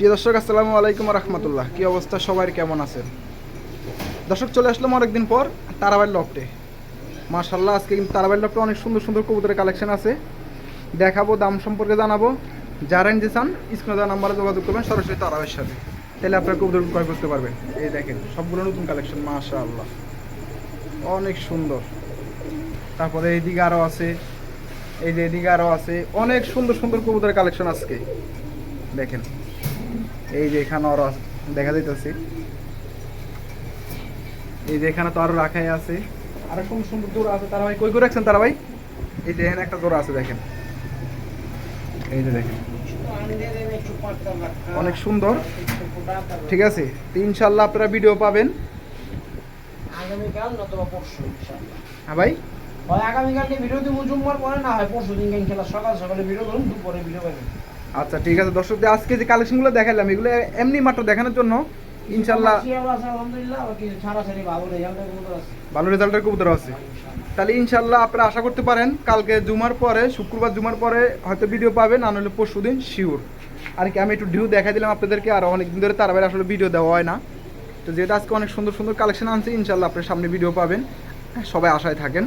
প্রিয় দর্শক, আসসালামু আলাইকুম রহমতুল্লাহ কি অবস্থা? সবাই কেমন আছেন? দর্শক, চলে আসলাম অনেকদিন পর তারাবাইল লফটে। মাশাল্লাহ আজকে কিন্তু তারাবাইল লফটে অনেক সুন্দর সুন্দর কবুতরের কালেকশন আছে। দেখাবো, দাম সম্পর্কে জানাব। যারা নিতে চান, স্ক্রিনে দেওয়া নাম্বারে যোগাযোগ করবেন, সরাসরি তারাবাইয়ের সাথে। তাহলে আপনারা কবুতর ক্রয় করতে পারবেন। এই দেখেন, সবগুলো নতুন কালেকশন, মাশাআল্লাহ। অনেক সুন্দর। তারপরে এইদিকে আরও আছে, এই যে এদিকে আরও আছে, অনেক সুন্দর সুন্দর কবুতরের কালেকশন আজকে। দেখেন এই যে এখানে আরও দেখা যাইতেছে। এই যে এখানে তো আরও রাখাই আছে। আরও সুন্দর সুন্দর জোড়া আছে তারা ভাই? কই করে রাখছেন তারা ভাই? এই যে এখানে একটা জোড়া আছে দেখেন। এই যে দেখেন। অনেক সুন্দর। ঠিক আছে ইনশাল্লাহ আপনারা ভিডিও পাবেন। আগামীকাল নতুবা পরশু ইনশাআল্লাহ হ্যাঁ ভাই? হয় আগামীকালকে ভিডিও দিব জুম্মার পরে না হয় পরশু দিন খেলা সকাল সকালে ভিডিও করুন দুপুরে ভিডিও পাবেন। আচ্ছা ঠিক আছে। দর্শকদের আজকে যে কালেকশনগুলো দেখালাম এগুলো এমনি মাত্র দেখানোর জন্য ইনশাল্লাহ ভালো রেজাল্টের কবুতর আছে। তাহলে ইনশাল্লাহ আপনারা আশা করতে পারেন কালকে জুমার পরে শুক্রবার জুমার পরে হয়তো ভিডিও পাবেন আর নাহলে পরশু দিন শিওর আর কি আমি একটু ঢিউ দেখা দিলাম আপনাদেরকে আর অনেক দিন ধরে তার বাইরে আসলে ভিডিও দেওয়া হয় না। তো যেহেতু আজকে অনেক সুন্দর সুন্দর কালেকশন আনছে ইনশাল্লাহ আপনার সামনে ভিডিও পাবেন। সবাই আশায় থাকেন।